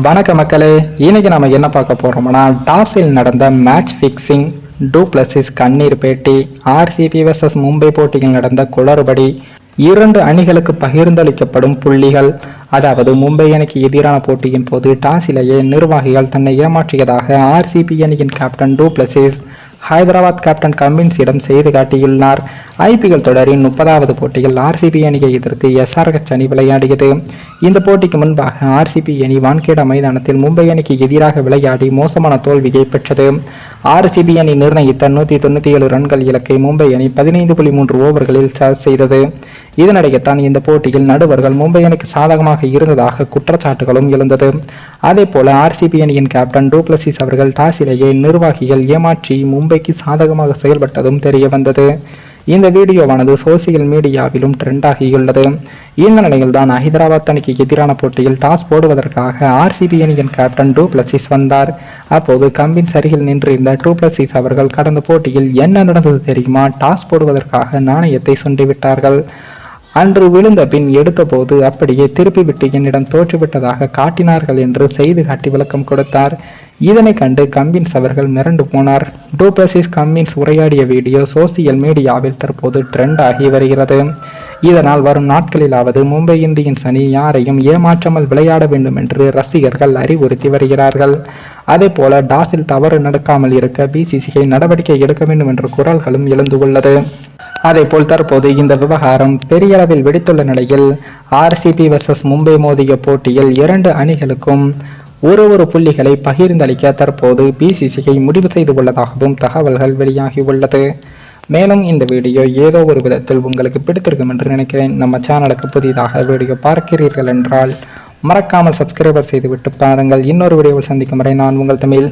வணக்க மக்களே. இன்னைக்கு நம்ம என்ன பார்க்க போறோம்னா டாஸில் நடந்த மேட்ச் ஃபிக்ஸிங் டூப்ளசிஸ் கண்ணீர் பேட்டி ஆர்சிபி வர்சஸ் மும்பை போட்டியில் நடந்த குளறுபடி இரண்டு அணிகளுக்கு பகிர்ந்தளிக்கப்படும் புள்ளிகள் அதாவது மும்பை அணிக்கு எதிரான போட்டியின் போது டாஸிலேயே நிர்வாகிகள் தன்னை ஏமாற்றியதாக ஆர்சிபி அணியின் captain du Plessis Hyderabad captain கமின்ஸிடம் செய்து காட்டியுள்ளார். ஐபிஎல் தொடரின் முப்பதாவது போட்டியில் ஆர்சிபி அணியை எதிர்த்து எஸ்ஆர்ஹெச் அணி விளையாடியது. இந்த போட்டிக்கு முன்பாக ஆர்சிபி அணி வான்கேடா மைதானத்தில் மும்பை அணிக்கு எதிராக விளையாடி மோசமான தோல்வியை பெற்றது. ஆர்சிபி அணி நிர்ணயித்த நூற்றி தொண்ணூற்றி ஏழு ரன்கள் இலக்கை மும்பை அணி பதினைந்து புள்ளி மூன்று ஓவர்களில் சார்ஜ் செய்தது. இதனிடையேத்தான் இந்த போட்டியில் நடுவர்கள் மும்பை அணிக்கு சாதகமாக இருந்ததாக குற்றச்சாட்டுகளும் எழுந்தது. அதே போல ஆர்சிபி அணியின் கேப்டன் டூப்ளசிஸ் அவர்கள் டாஸிலேயே நிர்வாகிகள் ஏமாற்றி மும்பைக்கு சாதகமாக செயல்பட்டதும் தெரிய வந்தது. இந்த வீடியோவானது சோசியல் மீடியாவிலும் ட்ரெண்ட் ஆகியுள்ளது இந்த நிலையில்தான் ஹைதராபாத் அணிக்கு எதிரான போட்டியில் டாஸ் போடுவதற்காக ஆர்சிபி அணியின் கேப்டன் டூ டூப்ளசிஸ் வந்தார். அப்போது கம்பின் சரியில் நின்றிருந்த டூ டூப்ளசிஸ் அவர்கள் கடந்த போட்டியில் என்ன நடந்தது தெரியுமா? டாஸ் போடுவதற்காக நாணயத்தை சுண்டிவிட்டார்கள் அன்று விழுந்த பின் எடுத்தபோது அப்படியே திருப்பிவிட்டு என்னிடம் தோற்றுவிட்டதாக காட்டினார்கள் என்று செய்து காட்டி விளக்கம் கொடுத்தார். இதனை கண்டு கம்பின்ஸ் அவர்கள் மிரண்டு போனார். டூப்ளசிஸ் கம்பின்ஸ் உரையாடிய வீடியோ சோசியல் மீடியாவில் தற்போது ட்ரெண்ட் ஆகி வருகிறது. இதனால் வரும் நாட்களிலாவது மும்பை இந்தியன்ஸ் அணி யாரையும் ஏமாற்றாமல் விளையாட வேண்டும் என்று ரசிகர்கள் அறிவுறுத்தி வருகிறார்கள். அதே போல டாஸில் தவறு நடக்காமல் இருக்க பிசிசிஐ நடவடிக்கை எடுக்க வேண்டும் என்ற குரல்களும் எழுந்துள்ளது அதேபோல் தற்போது இந்த விவகாரம் பெரிய அளவில் வெடித்துள்ள நிலையில் ஆர்சிபி வர்சஸ் மும்பை மோதிய போட்டியில் இரண்டு அணிகளுக்கும் ஒரு ஒரு புள்ளிகளை பகிர்ந்தளிக்க தற்போது பிசிசிஐ முடிவு செய்து உள்ளதாகவும் தகவல்கள் வெளியாகி உள்ளது மேலும் இந்த வீடியோ ஏதோ ஒரு விதத்தில் உங்களுக்கு பிடித்திருக்கும் என்று நினைக்கிறேன். நம்ம சேனலுக்கு புதிதாக வீடியோ பார்க்கிறீர்கள் என்றால் மறக்காமல் சப்ஸ்கிரைபர் செய்துவிட்டு பாருங்கள். இன்னொரு வீடியோவில் சந்திக்கும் வரை நான் உங்கள் தமிழ்.